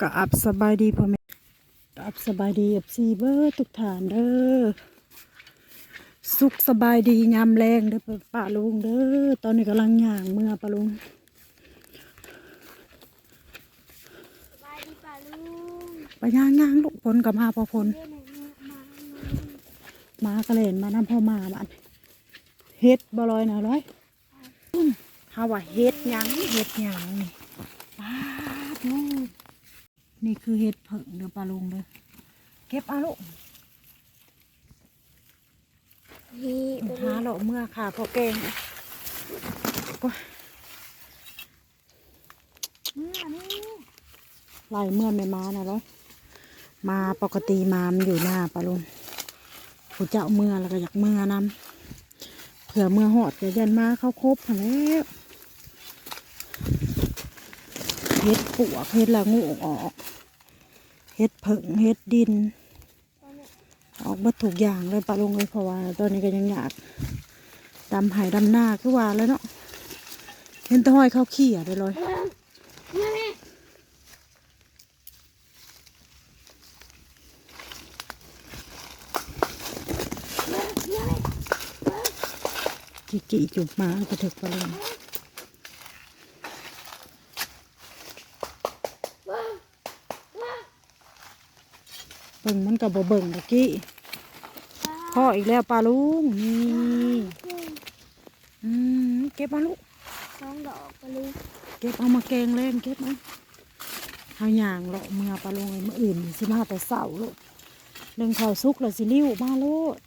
ก็อับสบายดีพ่อแม่ก็อับสบายดีเอฟซีเบอร์ทุกฐานเด้อสุขสบายดียามแรงเด้อป้าลุงเด้อตอนนี้กำลังย่างเมื่อป้าลุง สบายดีป่าลุง ไปย่างย่างลูกพลกับมาพอพลมากระเล่นมานำพ่อมาบ้านเฮ็ดบ่ลอยนะร้อยฮาว่าเฮ็ดยังเฮ็ดยังนี่ป้าดลูนี่คือเฮ็ดเผิ่งเด้อป้าลุงเด้อเก็บเอาลูกฮีหาเราเมื่อค่ะพอเก่งโอ้ยไล่เมื่อไม่มานะเหรอ มาปกติมามันอยู่หน้าปะลุงผู้เจ้าเมื่อแล้วก็อยากเมื่อนำเผื่อเมื่อหอดจะยันมาเข้าครบแล้วเฮ็ดปวกเฮ็ดละงูออกเฮ็ดเผิงเฮ็ดดิน ออกมาถูกอย่างเลยปะลุงเลยเพราะว่าตอนนี้ก็ยังอยากดำหายดำหน้าคือว่าแล้วเนาะเห็นตะห้อยเข้าขี้อะได้เลย กี่กี่จุบมาก็ถึกปะลงเบิ่งมันกับบ่เบิ่งตะกี้พ่ออีกแล้วปลาลุงนี่อืมเก็บมาลูกสองดอกป่าลุงเก็บเอามาแกงเล่นเก็บเอาเอาอย่างเลาะเมื่อปลาลงไอ้มื่ออื่นสิมาแต่เสาร์ลูกเรื่องข้าวซุกแล้วสิริ้วมาโลด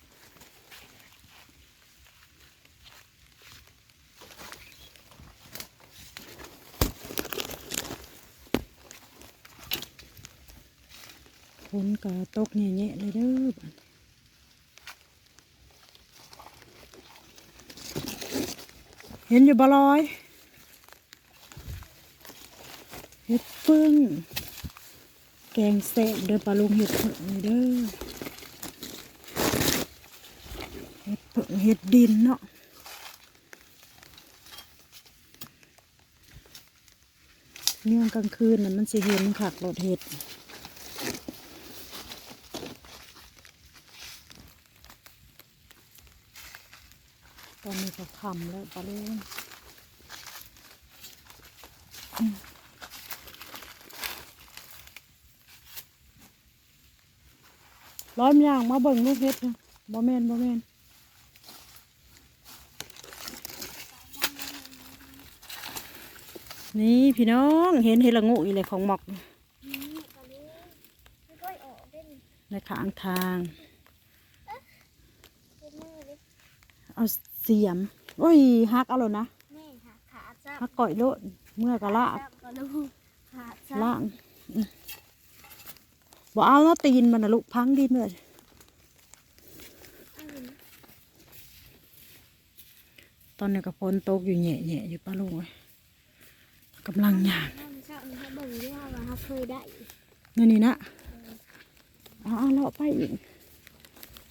ฝนก็ตกแง่ๆเลยเด้อเห็นอยู่บ่ลอยเห็ดฟึ่งแกงแซ่บเด้อปลาลุงเห็ดเผิงเด้อเห็ดเผิงเห็ดดินเนาะเนี่ยกลางคืนน่ะมันสิเห็นขักรถเห็ดตอนนี้ก็ คำแล้วปลาลุงร้อยมย่างมาเบิ่งลูกเฮ็ดนะบ่แมนบ่แมนนี่พี่น้องเห็นเห็ดละงูอีเลยของหมอกในขางทาง เอาเสียม โอ้ยฮักเอาแล้วนะแม่ค่ะขาจับฮักก่อยโลดเมื่อกะลากจับป่าลุงขาจับล่างอืมบ่เอาเนาะตีนมันนะลูกพังดินเลยอันนี้ตอนนี้ก็ฝนตกอยู่แหน่ๆอยู่ป้าลุงเอ้ยกำลังย่างน้ำเช้านี้ให้เบิ่งด้วยว่าเขาเคยได้นี่นี่นะเอาเอาเลาะไปอีก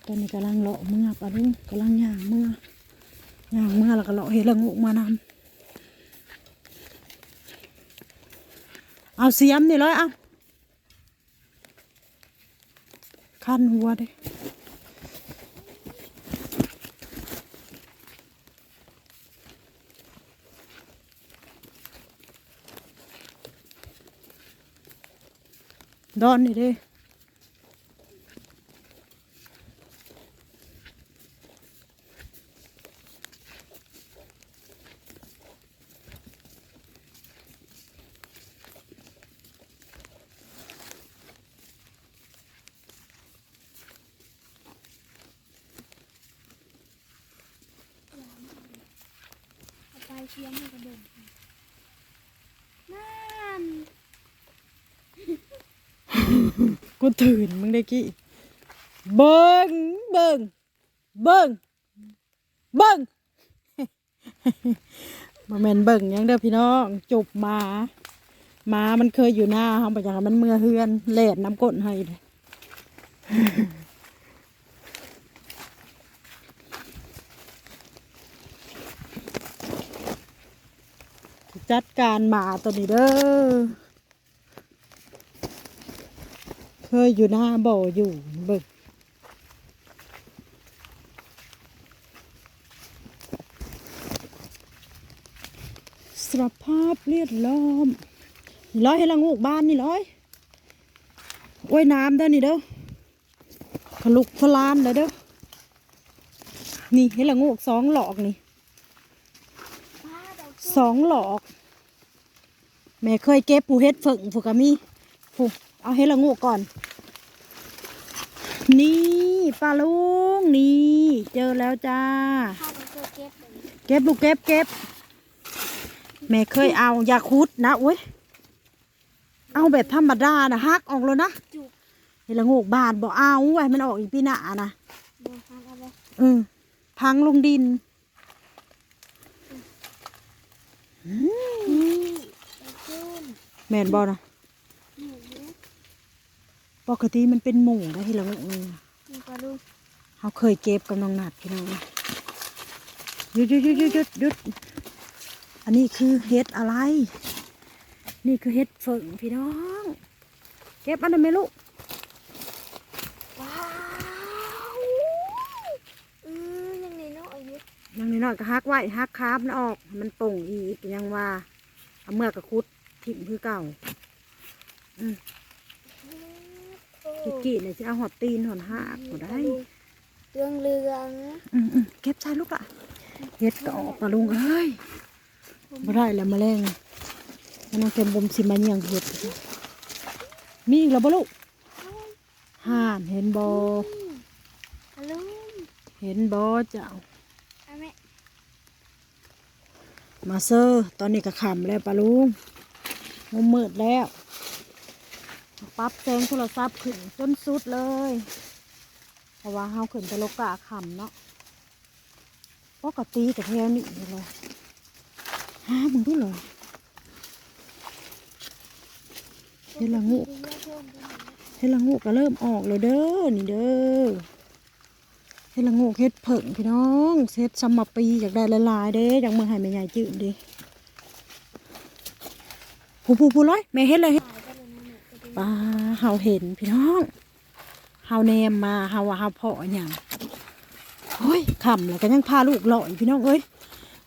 ตอนนี้กำลังเลาะเมื่อปะลุงกำลังย่างเมื่อ ย่างเมื่อแล้วก็เลาะเห็ดละงูมานำเอาเสียมนี่เลยเอาคันหัวด้ดอนนี่เด้ เชียงให้กระเบิ่งนั่นกูตื่นมึงได้กี่เบิ้งเบิ้งเบิ้งเบิ้งมาแมนเบิ้งยังเด้อพี่น้องจบหมาหมามันเคยอยู่หน้าเฮาไปจังมันเมื่อเฮือนแล่นน้ำก้นให้เลย จัดการหมาตัวนี้เด้อ เคยอยู่หน้าบ่ออยู่เบิกสภาพเลียดล้อมนี่ร้อยให้ละงูกบ้านนี่ร้อยโอ้ยน้ำเด้อนี่เด้อขลุกขลานเลยเด้อ นี่ให้ละงูกสองหลอกนี่สองหลอก แม่เคยเก็บปูเฮ็ดฝึ่งผูกกะมีผูเอาเฮ็ดละงูก่อน นี่ปลาลุงนี่ เจอแล้วจ้าข้าวมันเคยเก็บเลยเก็บลูกเก็บเก็บแม่เคยเอายาคุดนะอุ้ยเอาแบบธรรมดานะฮักออกแล้วนะจุกเฮ็ดละงูบานบ่เอาไว้มันออกอีกปีหน้านะเดี๋ยวทำเอาไปอืมพังลงดินนี่ดอกจุ่ม แม่นบ่นะหมูเนี่ยปกติมันเป็นหมูนะเฮ็ดละงูนี่มีปลาลูกเขาเคยเก็บกับน้องนัดพี่น้องหยุดหยุดหยุดหยุดหยุดหยุดอันนี้คือเห็ดอะไร นี่คือเห็ดเฝิ่งพี่น้อง เก็บอันนั้นไหมลูกว้าวอืมยังไงเนาะอายุยังน้อยๆก็ฮักไว้ฮักคาบมันออก มันโป่งอีกยังว่าเอาเมื่อกระคุด ถิ่มคือเก่าโอ้กิกกี้เนี่ยจะเอาหอดตีนหอดหักหมดได้เรื่องเรืองอืมอืมเก็บใช่ลูกละเห็ดก็ออกปลาลุงเอ้ยไม่ได้แล้วแมลงมันน้องเก็บบมสิมาเนียงเห็ดมีอีกแล้วบ่ลูกห่านเห็นบอฮัลโหลเห็นบอเจ้าเอาแม่มาเซอร์ตอนนี้ก็ขำแล้วปะลุง มันมืดแล้ว ปรั๊บแสงโทรศัพท์ขึ้นจนสุดเลย เพราะว่าเฮาขึ้นไปโลกาขำเนาะปกติแต่แถวนี้เลยฮะมึงดูเหรอเห็นละงูเฮละงูก็เริ่มออกเลยเด้อ นี่เด้อเฮ็ดละงูเฮ็ดเผิ่งพี่น้องเฮ็ดซัมมาปีอยากได้หลายเด้อยากมือให้แม่ใหญ่จืดดิ ผู้ผู้ผู้ร้อยแม่เฮ็ดเลยปลาเฮาเห็นพี่น้องเฮาแนมมาเฮาว่าเฮาเพาะหยังโอ้ยขำแล้วก็ยังพาลูกหล่อยพี่น้องเอ้ย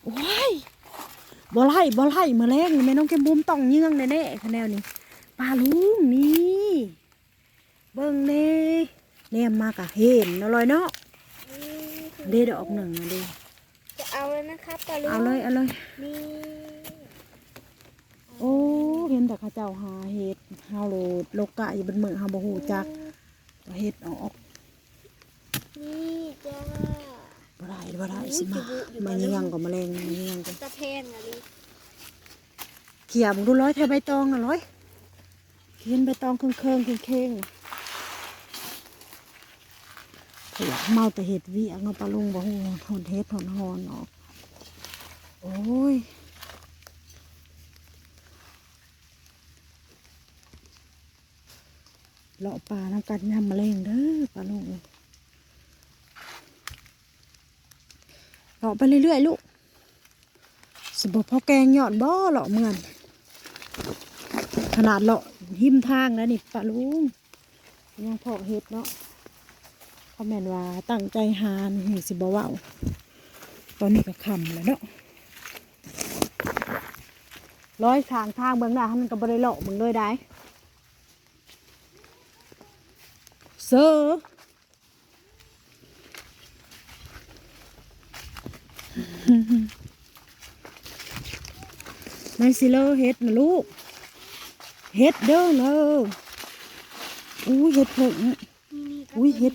โอ้ยบ่ไล่บ่ไล่มื้อแรงนี่แม่น้องแก้มบุ้มต้องเยื่องแน่ๆคะแนวนี้ปลาลุงนี่เบิ่งเน่แนมมากะเห็นเนาะลอยเนาะเด้ดอกหนึ่งนะเด้จะเอาเลยนะครับปลาลูกเอาเลยเอาเลยนี่ โอ้เห็นแต่เข้าเจ้าหาเห็ดเฮาโลดโลกะอยู่บนมือเฮาบ่ฮู้จักว่าเห็ดออกนี่จ้าบ่ได้บ่ได้สิมามาเยี่ยงกับแมลงมาเยี่ยงกันตะเพนอะลิเขี่ยมึงดูร้อยแทใบตองน่ะร้อยเห็นใบตองเครื่องๆเคร่งๆน่ะเผื่อเมาแต่เห็ดเวิเงาปลาลุงบ่ฮู้หอนเห็ดหอนหอนออกโอ้ย เลาะป่าน้ำกัดยำมะเร็งเด้อปลาลูกเลาะไปเรื่อยๆลูกสบพอแกงหยอดบ่เลาะเหมือนขนาดเลาะหิมทางแล้วนี่ปลาลุงยังพอเฮ็ดเนาะคอมเมนว่าตั้งใจหานี่สิบ่เว้าตอนนี้ก็คำแล้วเนาะร้อยทางทางเบื้องหน้ามันก็บ่ได้เลาะเบิ่งเลยได้อร์นายสิเลอเฮ็ดนะลูกเฮ็ดเด้อเลยอุ้ยเฮ็ดเผิงนี่นี่ครับอุ้ยเฮ็ด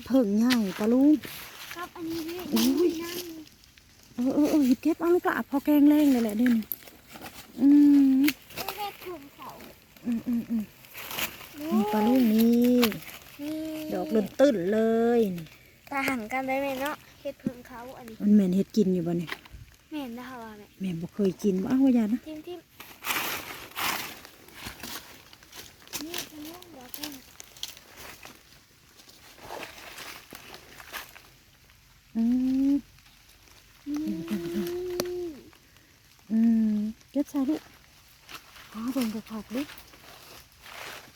เผิงใหญ่ปะลุงครับอันนี้ด้วยอุ้ยนั่นเออเออเออเฮ็ดเก็บเอาลูกละพอแกงแรงเลยแหละเดี๋ยวนี้อืมเฮ็ดถุงเขาอืมอืมอืมนี่นี่ปลาลูกนี่นี่ ดอกลุ่นตื้นเลยต่างกันได้ไหมเนาะเห็ดพึ่งเขาอันนี้มันแม่นเห็ดกินอยู่บ่เนี่ยแม่นนะคะว่าแม่แม่บ่เคยกินบ่อ้าวอย่านะทิมทิมนี่ทะลุดอกแม่อืมอืมเก็บใส่ลูกอาเบิ่งกระขอกดิ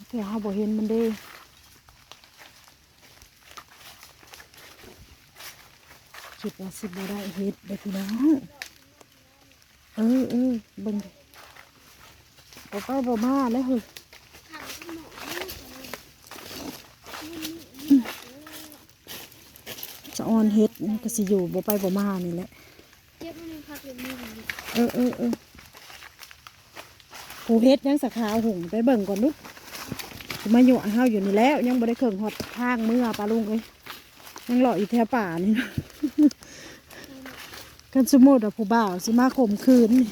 แต่หาบ่เห็นมันดี คิดว่าสิบ่ได้เฮ็ดเด้อพี่น้องเออเออเบิ่งบ่ไปบ่มาแล้วเฮ้ยจะออนเฮ็ดก็สิอยู่บ่ไปบ่มานี่แหละเออเออเออผู้เฮ็ดยังสาขาหุงไปเบิ่งก่อนลูกมาอยู่เฮาอยู่นี่แล้ว ยังบ่ได้เครื่องฮอดทางเมื่อปลาลุงเอ้ยยังเลาะอยู่แถวป่านี่นะ กันสมมุติว่าผู้บ่าวสิมาข่มขืนนี่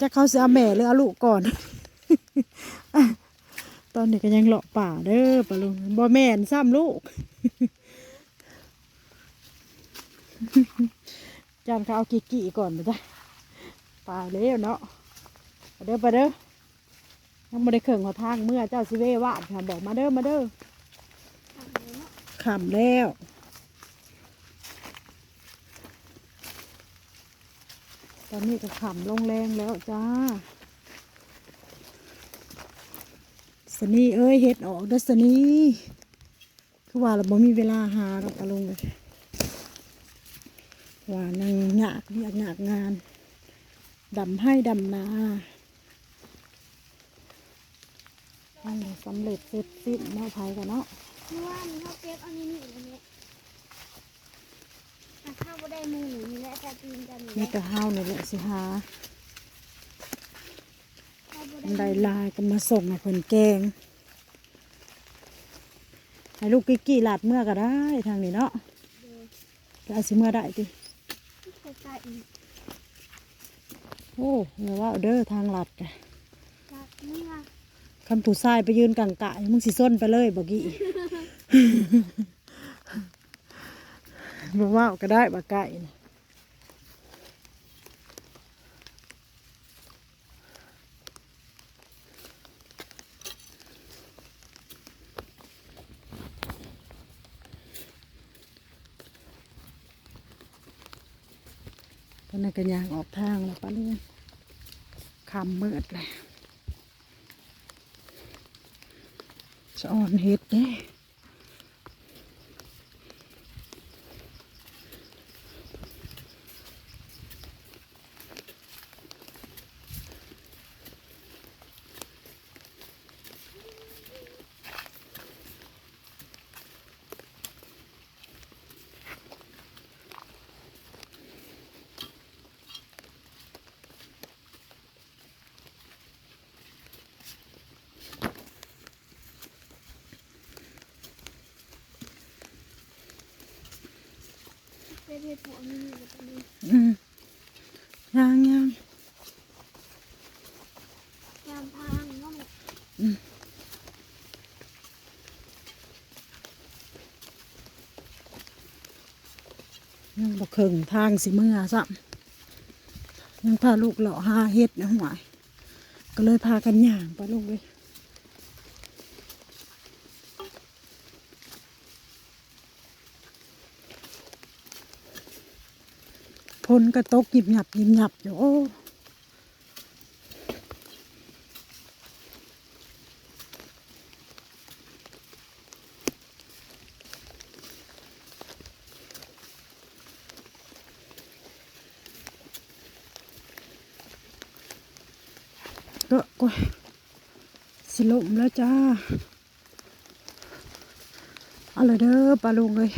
จะเขาสิเอาแม่หรือเอาลูกก่อน ตอนนี้ก็ยังเลาะป่าเด้อปลาลุงบ่แม่นซ้ำลูกจานเขาเอากี่กี่ก่อนไปจ้ะปลาเลี้ยวเนาะไปเด้อไปเด้อยังไม่ได้เข่งหัวทางเมื่อเจ้าสิเววาดค่ะบอกมาเด้อมาเด้อทำเลยเนาะขำแล้ว ตอนนี้ก็ขำลงแรงแล้วจ้า สนีเอ้ยเห็ดออกเด้อสนีคือว่าเราบ่มีเวลาหาเราปลงเลยว่านั่งหยากเรียกหยากงานดำให้ดำนาอันนี้สำเร็จเสร็จสิ้นเนาะไผกันเนาะ เมื่อวานนี้เขาเก็บอานี่นี่อันนี้อะ ข้าวบ่ได้หมูนี่แหละแต่ตีนกันนี่แหนี่ละก็เฮานี่แหละสิหาข้าวบ่อันได้ใดลายก็มาส่งให้เพิ่นแกงให้ลูกกิ๊กกี้ลาดเมื่อก็ได้ทางนี้เนาะเด้อก็เอาสิเมื่อได้ติใกล้ๆอีกโอ้อย่าว่าเด้อทางลัดกะจากเมื่อคำผู้ชายไปยืนกังกะมึงสิส้นไปเลยบ่กี้ บ่ว่าก็ได้บ่ไก่นะตอนนั้นก็ยางออกทางแล้วปะลุงคำมืดเลยสะอ่อนเฮ็ดเด้เป็นเห็ดหัวนี่นี่แล้วก็นี่อืมยางยางยามพางเนาะยังบ่เคิงทางสิเมื่อซ้ำยังพาลูกเลาะหาเฮ็ดนะหวยก็เลยพากันย่างไปลูกเลย พลกระตกหยิบหยับหยิบหยับอยู่โอ้ก็ก็สิลมแล้วจ้าเอาเลยเด้อปลาลุงเลย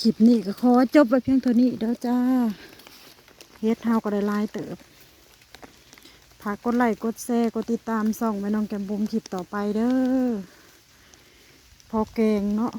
คลิปนี้ก็ขอจบไปเพียงเท่านี้เด้อจ้าเฮ็ดเฮาก็ได้ลายเติบฝากกดไลค์กดแชร์กดติดตามส่องไปน้องแกมบุมคลิปต่อไปเด้อพอแกงเนาะ